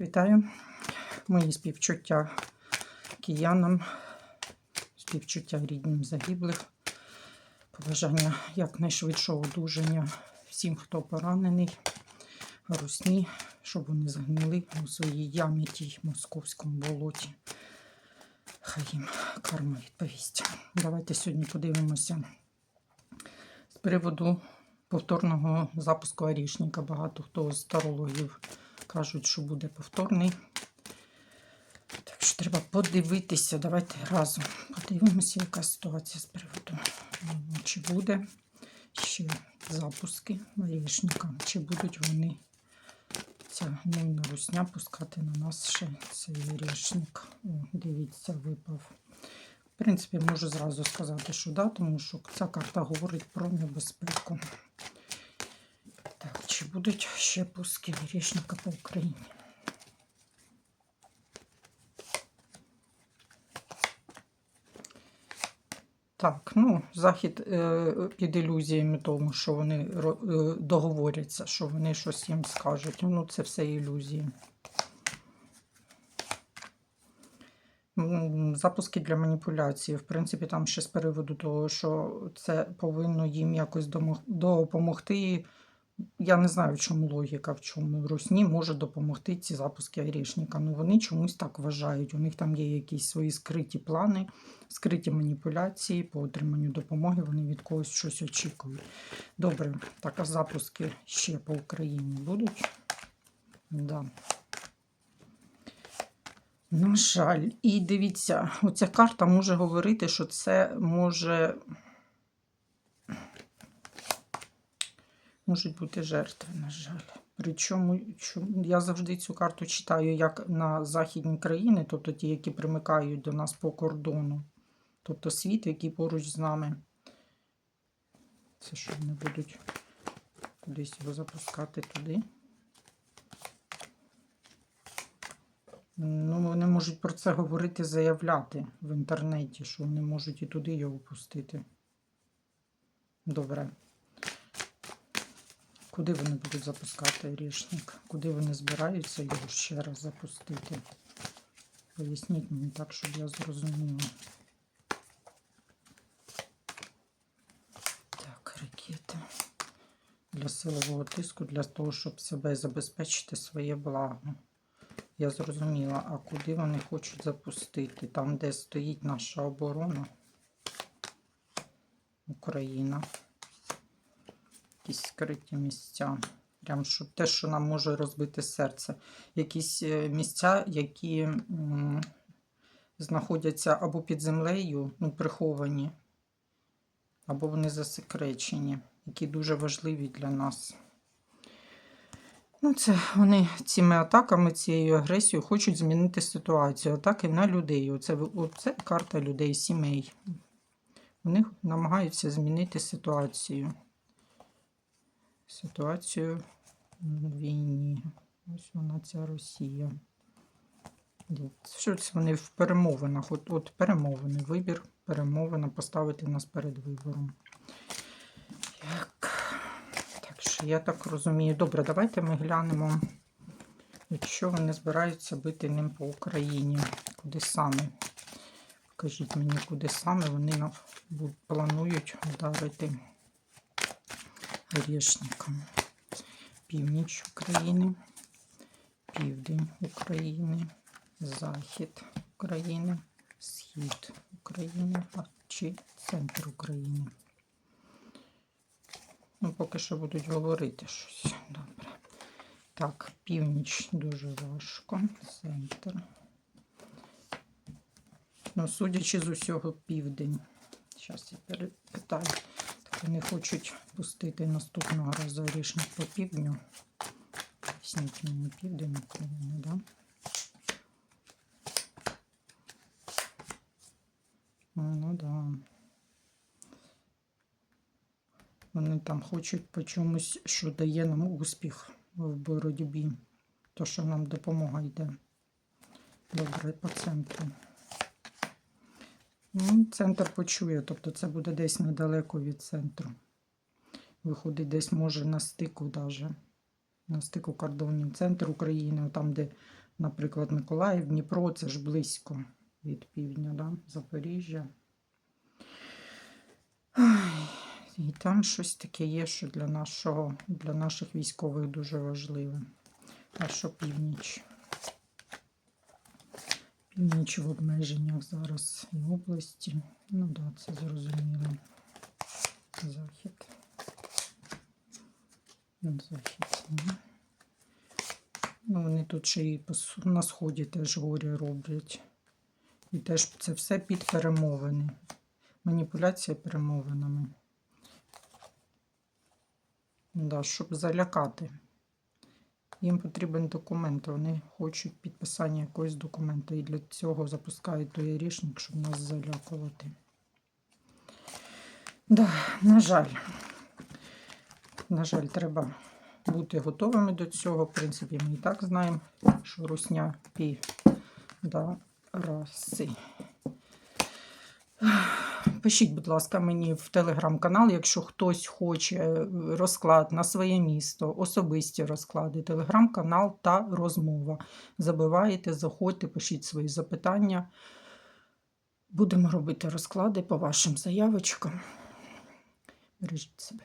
Вітаю. Мої співчуття киянам, співчуття рідним загиблих, побажання якнайшвидшого одужання всім, хто поранений, русні, щоб вони загнили у своїй ямі тій московському болоті. Хай їм карма відповість. Давайте сьогодні подивимося з приводу повторного запуску орішника. Багато хто з тарологів кажуть, що буде повторний. Так що треба подивитися. Давайте разом подивимося, яка ситуація з приводу. Чи буде ще запуски орішника, чи будуть вони ця гнильна русня пускати на нас ще цей орішник. О, дивіться, випав. В принципі, можу зразу сказати, що да, тому що ця карта говорить про небезпеку. Чи будуть ще пуски грішника по Україні? Так, ну, Захід е, під ілюзіями тому, що вони е, договоряться, що вони щось їм скажуть. Ну, це все ілюзії. Запуски для маніпуляції. В принципі, там ще з переводу того, що це повинно їм якось допомогти. Я не знаю, в чому логіка, в чому Русні може допомогти ці запуски Орішника. Ну вони чомусь так вважають. У них там є якісь свої скриті плани, скриті маніпуляції по отриманню допомоги. Вони від когось щось очікують. Добре, так а запуски ще по Україні будуть? Да. На жаль, і дивіться, оця карта може говорити, що це може. Можуть бути жертви, на жаль. Причому я завжди цю карту читаю як на західні країни, тобто ті, які примикають до нас по кордону. Тобто світ, який поруч з нами. Це що вони будуть кудись його запускати туди. Ну, вони можуть про це говорити, заявляти в інтернеті, що вони можуть і туди його пустити. Добре. Куди вони будуть запускати рішник? Куди вони збираються його ще раз запустити? Поясніть мені так, щоб я зрозуміла. Так, ракети. Для силового тиску, для того, щоб себе забезпечити своє благо. Я зрозуміла, а куди вони хочуть запустити? Там, де стоїть наша оборона. Україна. Якісь скриті місця. Прям що те, що нам може розбити серце. Якісь е, місця, які знаходяться або під землею, ну, приховані, або вони засекречені, які дуже важливі для нас. Ну, це вони цими атаками, цією агресією хочуть змінити ситуацію. Атаки на людей. Оце, оце карта людей, сімей. Вони намагаються змінити ситуацію. Ситуацію в війні. Ось вона ця Росія. Що це вони в перемовинах? От, от перемовини, вибір, перемовина, поставити нас перед вибором. Як? Так що я так розумію. Добре, давайте ми глянемо, якщо вони збираються бити ним по Україні. Куди саме? Покажіть мені, куди саме вони планують вдарити Орешником. Північ України, південь України, захід України, схід України чи центр України. Ну, поки що будуть говорити щось. Добре. Так, північ дуже важко. Центр. Ну, судячи з усього, південь. Зараз я перепитаю. Вони хочуть пустити наступного разу рішник по півдню. Поясніть мені південь України, да? Ну да. Вони там хочуть по чомусь, що дає нам успіх в боротьбі. То, що нам допомога йде. Добре, по центру. Ну, Центр почує, тобто це буде десь недалеко від центру. Виходить, десь може на стику даже. На стику кордонів. Центр України, там, де Наприклад, Миколаїв, Дніпро це ж близько від півдня, да? Запоріжжя. І там щось таке є, що для, нашого, для наших військових дуже важливе. А що північ? Північ в обмеженнях зараз і області. Ну так, да, це зрозуміло. Захід. Захід. Ну, вони тут ще і на сході теж горі роблять. І теж це все під перемовини. Маніпуляція перемовинами. Да, щоб залякати. Їм потрібен документ. Вони хочуть підписання якогось документу. І для цього запускають той рішник, щоб нас залякувати. Да, на жаль. На жаль, треба бути готовими до цього. В принципі, ми і так знаємо, що русня пі да, раси. Пишіть, будь ласка, мені в телеграм-канал, якщо хтось хоче розклад на своє місто, особисті розклади, телеграм-канал та розмова. Забиваєте, заходьте, пишіть свої запитання. Будемо робити розклади по вашим заявочкам. Бережіть себе.